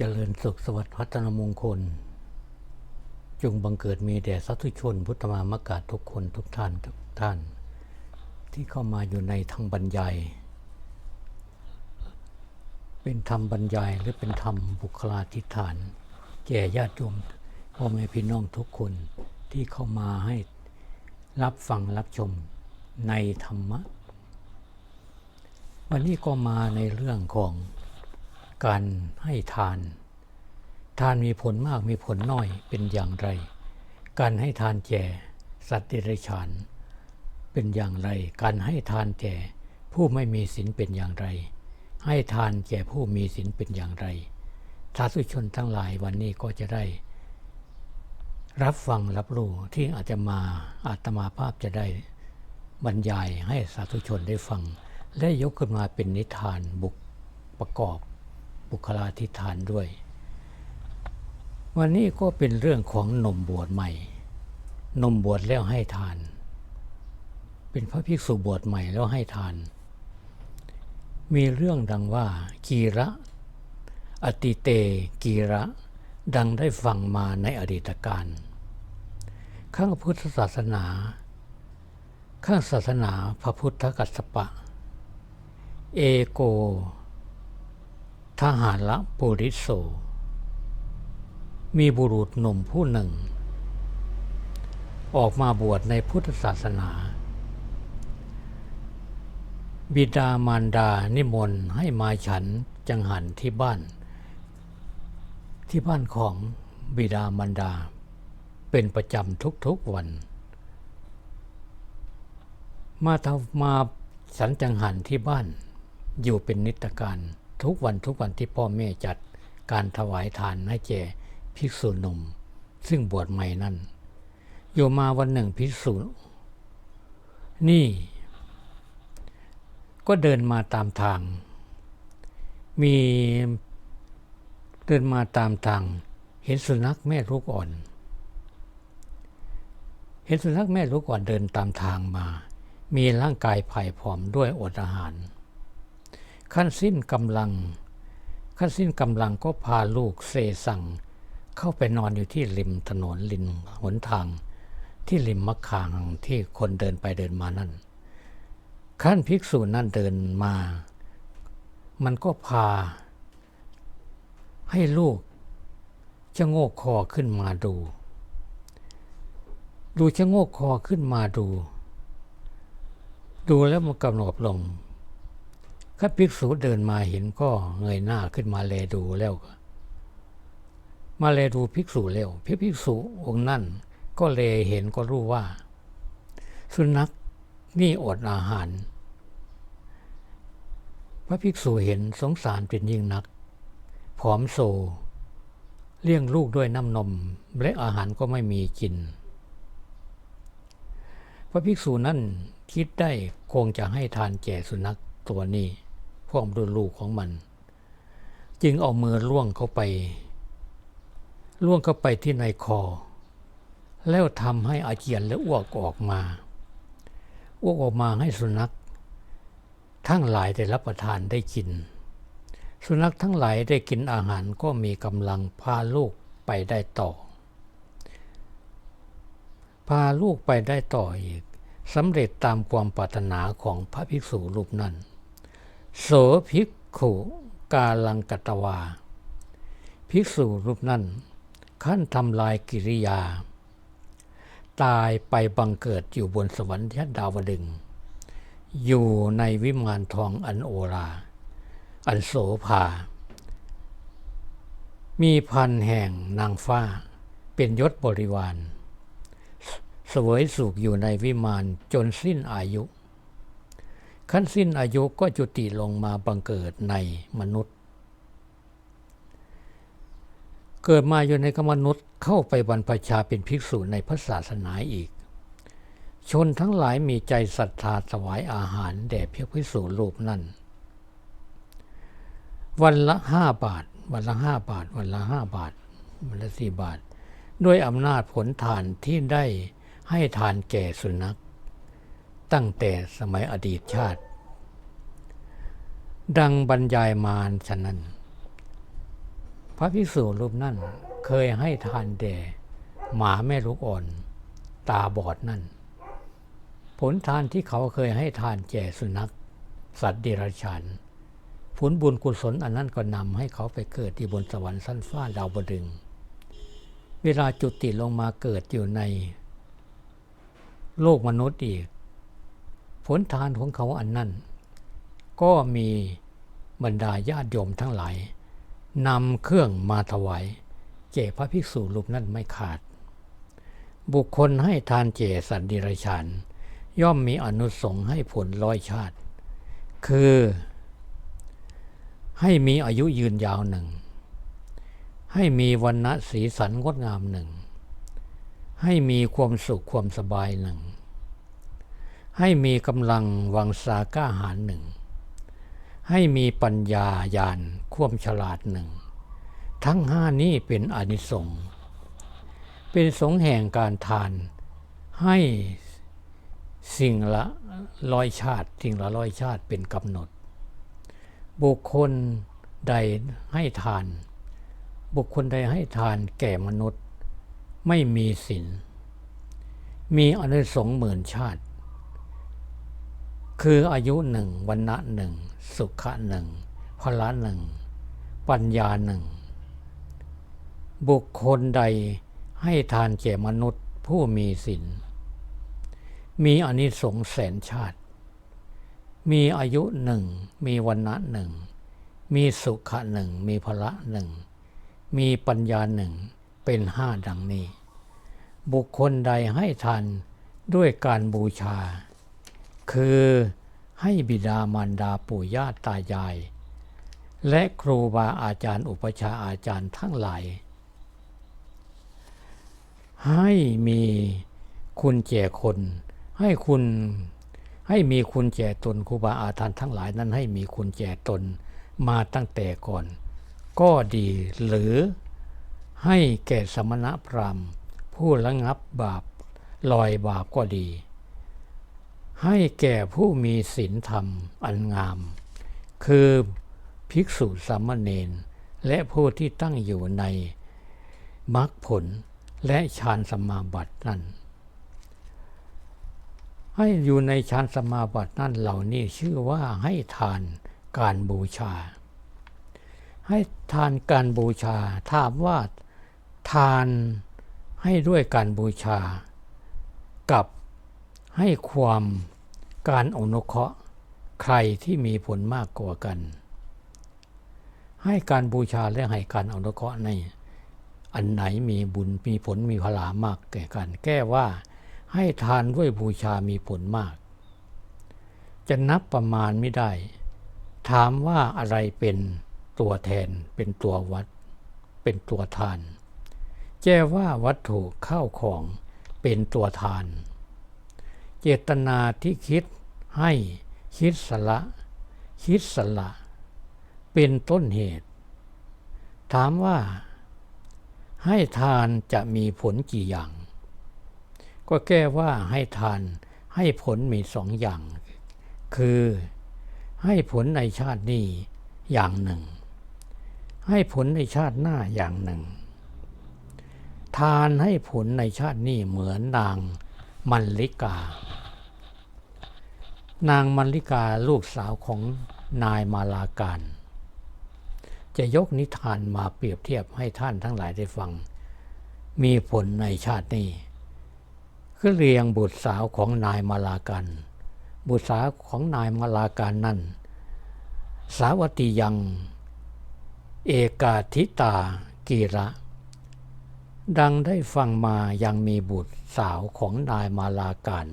เจริญสุขสวัสดิ์พัฒนมงคล จงบังเกิดมีแด่สัตุชน พุทธมามกาทุกคนทุกท่านทุกท่าน ที่เข้ามาอยู่ในทางบรรยาย เป็นธรรมบรรยายหรือเป็นธรรมบุคลาธิฐาน แก่ญาติโยมพ่อแม่พี่น้องทุกคนที่เข้ามาให้รับฟังรับชมในธรรมะ วันนี้ก็มาในเรื่องของ การให้ทาน ทานมีผลมากมีผลน้อยเป็นอย่างไร การให้ทานแก่สัตว์เดรัจฉานเป็นอย่างไร การให้ทานแก่ผู้ไม่มีศีลเป็นอย่างไร ให้ทานแก่ผู้มีศีลเป็นอย่างไรสาธุชนทั้งหลายวันนี้ก็จะได้ รับฟังรับรู้ที่อาจจะมาอาตมาภาพจะได้บรรยายให้สาธุชนได้ฟัง และยกขึ้นมาเป็นนิทานบุกประกอบ บุคลาธิฐานด้วย วันนี้ก็เป็นเรื่องของนมบวชใหม่ นมบวชแล้วให้ทาน เป็นพระภิกษุบวชใหม่แล้วให้ทาน มีเรื่องดังว่ากีระอติเตกีระดังได้ฟังมาในอดีตการข้างพุทธศาสนา ข้างศาสนาพระพุทธกัสสปะ เอโก ทหารละปุริโส มีบุรุษหนุ่มผู้หนึ่ง ออกมาบวชในพุทธศาสนา บิดามารดานิมนต์ให้มาฉันจังหันที่บ้าน ที่บ้านของบิดามารดา เป็นประจำทุกๆวัน มาทำมาฉันจังหันที่บ้านอยู่เป็นนิตการ ทุกวันทุกวันที่พ่อแม่จัดการถวายทานให้แก่ภิกษุหนุ่ม ซึ่งบวชใหม่นั้นอยู่มาวันหนึ่งภิกษุนี่ ก็เดินมาตามทาง มีเดินมาตามทาง เห็นสุนัขแม่ลูกอ่อน เห็นสุนัขแม่ลูกอ่อนเดินตามทางมา มีร่างกายผ่ายผอมด้วยอดอาหาร ขั้นสิ้นกำลัง ขั้นสิ้นกำลังก็พาลูกเซสั่ง เข้าไปนอนอยู่ที่ริมถนนริมหนทาง ที่ริมมะขางที่คนเดินไปเดินมานั่น ขั้นภิกษุนั่นเดินมา มันก็พา ให้ลูกจะโงกคอขึ้นมาดู ดูชะโงกคอขึ้นมาดู ดูแล้วมันกำหนดลง ข้าภิกษุเดินมาเห็นก็เงยหน้าขึ้นมาแลดูแล้วก็มาแลดูภิกษุแล้วพระภิกษุองค์นั่นก็เลเห็นก็รู้ว่า สุนัขนี่อดอาหาร พระภิกษุเห็นสงสารเป็นยิ่งนัก ผอมโซ เลี้ยงลูกด้วยน้ำนม และอาหารก็ไม่มีกิน พระภิกษุนั่นคิดได้คงจะให้ทานแก่สุนัขตัวนี้ พร้อมด้วยลูกของมัน จึงเอามือล่วงเข้าไป ล่วงเข้าไปที่ในคอ แล้วทำให้อาเจียนและอ้วกออกมาอ้วกออกมาให้สุนัข ทั้งหลายได้รับประทานได้กิน สุนัขทั้งหลายได้กินอาหารก็มีกำลังพาลูกไปได้ต่อ พาลูกไปได้ต่ออีกสำเร็จตามความปรารถนาของพระภิกษุรูปนั้น โสภิกขุกาลังกตวา ภิกษุรูปนั้น ขั้นทำลายกิริยา ตายไปบังเกิดอยู่บนสวรรค์ยดาวดึง อยู่ในวิมานทองอันโอรา อันโสภา มีพันแห่งนางฟ้า เป็นยศบริวาร เสวยสุขอยู่ในวิมานจนสิ้นอายุ ขั้นสิ้นอายุก็จุติลงมาบังเกิดในมนุษย์ เกิดมาอยู่ในกมนุษย์เข้าไปบรรพชาเป็นภิกษุในพระศาสนาอีก ชนทั้งหลายมีใจศรัทธาถวายอาหารแด่เพียภิกษุรูปนั้น วันละห้าบาท วันละห้าบาท วันละห้าบาท วันละสี่บาท ด้วยอำนาจผลทานที่ได้ให้ทานแก่สุนัข ตั้งแต่สมัยอดีตชาติ ดังบรรยายมาฉะนั้น พระภิกษุรูปนั่นเคยให้ทานแด่หมาแม่ลูกอ่อน ตาบอดนั่น ผลทานที่เขาเคยให้ทานแก่สุนัข สัตว์เดรัจฉานผลบุญกุศลอันนั้นก็นำให้เขาไปเกิดที่บนสวรรค์สั้นฟ้าดาวบดึง เวลาจุติลงมาเกิดอยู่ใน โลกมนุษย์อีก ผลทานของเขาอันนั้น ก็มีบรรดาญาติโยมทั้งหลายนำเครื่องมาถวายแก่พระภิกษุรูปนั้นไม่ขาด บุคคลให้ทานเจสัตดิรัจฉานย่อมมีอนุสงส์ให้ผลร้อยชาติ คือให้มีอายุยืนยาวหนึ่ง ให้มีวันณะสีสันงดงามหนึ่ง ให้มีความสุขความสบายหนึ่ง ให้มีกำลังวังสากล้าหาญหนึ่ง ให้มีปัญญาญาณควมฉลาดหนึ่ง ทั้งห้านี้เป็นอนิสงส์เป็นสงแห่งการทาน ให้สิ่งละร้อยชาติ สิ่งละร้อยชาติเป็นกำหนด บุคคลใดให้ทาน บุคคลใดให้ทานแก่มนุษย์ ไม่มีศีลมีอนิสงส์หมื่นชาติ คืออายุหนึ่งวันณะหนึ่งสุขะหนึ่งพละหนึ่งปัญญาหนึ่ง บุคคลใดให้ทานแก่มนุษย์ผู้มีศีลมีอนิสงส์แสนชาติ มีอายุหนึ่งมีวันณะหนึ่งมีสุขะหนึ่งมีพละหนึ่งมีปัญญาหนึ่งเป็นห้าดังนี้ บุคคลใดให้ทานด้วยการบูชา คือให้บิดามารดาปู่ย่าตายาย และครูบาอาจารย์อุปชาอาจารย์ทั้งหลาย ให้มีคุณแก่คน ให้คุณให้มีคุณแก่ตนครูบาอาจารย์ทั้งหลายนั้นให้มีคุณแก่ตนมาตั้งแต่ก่อน ก็ดีหรือให้แก่สมณะพราหมณ์ ผู้ระงับบาปลอยบาปก็ดี ให้แก่ผู้มีศีลธรรมอันงาม คือภิกษุสามเณรและผู้ที่ตั้งอยู่ในมรรคผลและฌานสมาบัตินั้นให้อยู่ในฌานสมาบัตินั่นเหล่านี้ชื่อว่าให้ทานการบูชา ให้ทานการบูชา ถามว่าทานให้ด้วยการบูชา กับ ให้ความการอนุเคราะห์ใครที่มีผลมากกว่ากัน ให้การบูชาและให้การอนุเคราะห์ในอันไหนมีบุญมีผลมีพลามากแก่กัน แก้ว่าให้ทานด้วยบูชามีผลมาก จะนับประมาณไม่ได้ ถามว่าอะไรเป็นตัวแทนเป็นตัววัด เป็นตัวทาน แจ้ว่าวัตถุเข้าของเป็นตัวทาน จตนาที่คิดให้คิดสละ คิดสละ เป็นต้นเหตุ ถามว่า ให้ทานจะมีผลกี่อย่าง ก็แก้ว่าให้ทานให้ผลมีสองอย่าง คือให้ผลในชาตินี้อย่างหนึ่ง ให้ผลในชาติหน้าอย่างหนึ่ง ทานให้ผลในชาตินี้เหมือนนางมัลลิกา นางมัลลิกาลูกสาวของนายมาลาการ จะยกนิทานมาเปรียบเทียบให้ท่านทั้งหลายได้ฟัง มีผลในชาตินี้คือเรียงบุตรสาวของนายมาลากันบุตรสาวของนายมาลาการนั้นสาวติยัง เอกาทิตากีระ ดังได้ฟังมายังมีบุตรสาวของนายมาลาการ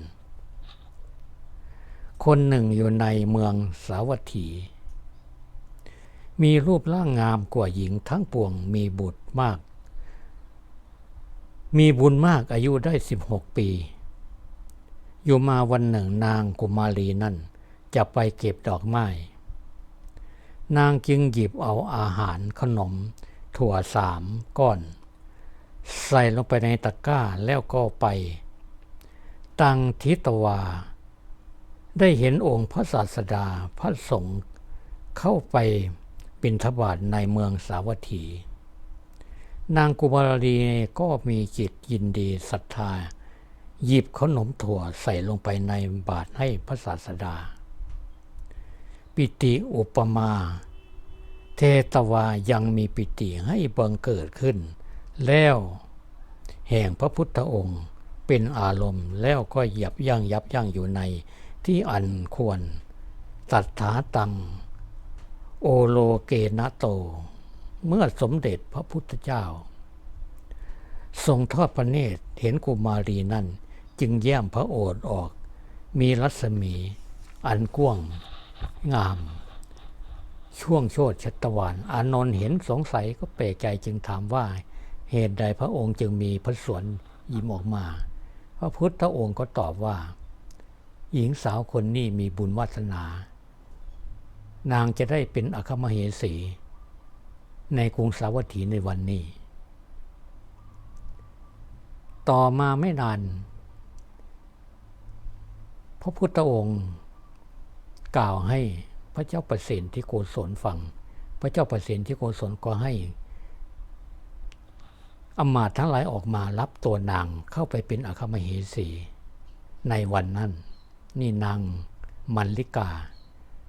คนหนึ่งอยู่ในเมืองสาวัตถี มีรูปร่างงามกว่าหญิงทั้งปวงมีบุตรมาก มีบุญมากอายุได้ 16 ปี อยู่มาวันหนึ่งนางกุมารีนั่นจะไปเก็บดอกไม้ นางจึงหยิบเอาอาหารขนม ถั่วสามก้อน ใส่ลงไปในตะกร้าแล้วก็ไป ตังทิตวา ได้เห็นองค์พระศาสดาพระสงฆ์เข้าไปบิณฑบาตในเมืองสาวัตถี นางกุมารีก็มีจิตยินดีศรัทธา หยิบขนมถั่วใส่ลงไปในบาตรให้พระศาสดา ปิติอุปมา เทตวายังมีปิติให้บังเกิดขึ้น แล้วแห่งพระพุทธองค์เป็นอารมณ์แล้วก็หยับยั้งยับยั้งอยู่ใน ที่อันควร ตัดถาตัง โอโลเกนะโต เมื่อสมเด็จพระพุทธเจ้า ทรงทอดพระเนตรเห็นกุมารีนั่นจึงแย้มพระโอษฐ์ออก มีรัศมี อันกว้างงาม ช่วงโชดชัตวานอานนท์เห็นสงสัยก็แปลกใจจึงถามว่าเหตุใดพระองค์จึงมีพระสวนยิ้มออกมา พระพุทธองค์ก็ตอบว่า หญิงสาวคนนี้มีบุญวาสนา นางจะได้เป็นอัคมเหสี ในกรุงสาวัตถีในวันนี้ ต่อมาไม่นานพระพุทธองค์กล่าวให้พระเจ้าประสิทธิโกศลฟัง พระเจ้าประสิทธิโกศลก็ให้อมาตย์ทั้งหลายออกมารับตัวนางเข้าไปเป็นอัคมเหสี ในวันนั้น นี่นางมันลิกา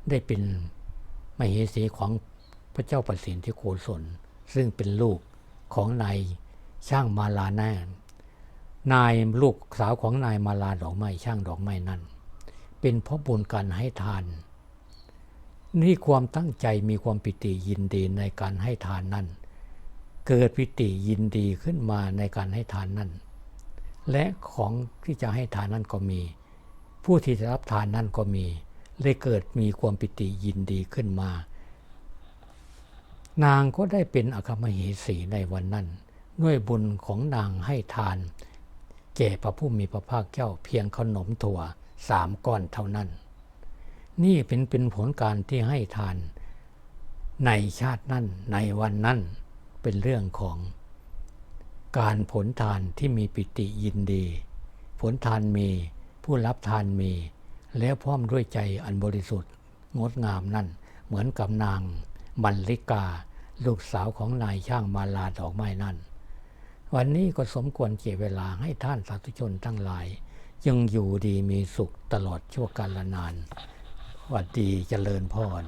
ได้เป็นมเหสีของพระเจ้าประสิทธิโกศลซึ่งเป็นลูกของนายช่างมาลาแน่นายลูกสาวของนายมาลาดอกไม้ช่างดอกไม้นั่นเป็นเพราะบุญการให้ทาน นี่ความตั้งใจมีความปิติยินดีในการให้ทานนั่นเกิดปิติยินดีขึ้นมาในการให้ทานนั่นและของที่จะให้ทานนั่นก็มี ผู้ที่จะรับทานนั่นก็มีเลยเกิดมีความปิติยินดีขึ้นมา นางก็ได้เป็นอคมเหสีในวันนั้น ด้วยบุญของนางให้ทาน แก่พระผู้มีพระภาคเจ้าเพียงขนมถั่วสามก้อนเท่านั้น นี่เป็นเป็นผลการที่ให้ทาน ในชาตินั้นในวันนั้นเป็นเรื่องของการผลทานที่มีปิติยินดี ผลทานมี ผู้รับทานมี แล้วพร้อมด้วยใจอันบริสุทธิ์ งดงามนั่น เหมือนกับนางมัลลิกา ลูกสาวของนายช่างมาลาดอกไม้นั่น วันนี้ก็สมควรเก็บเวลาให้ท่านสาธุชนทั้งหลาย ยังอยู่ดีมีสุขตลอดชั่วกาลนานวัดดีเจริญพร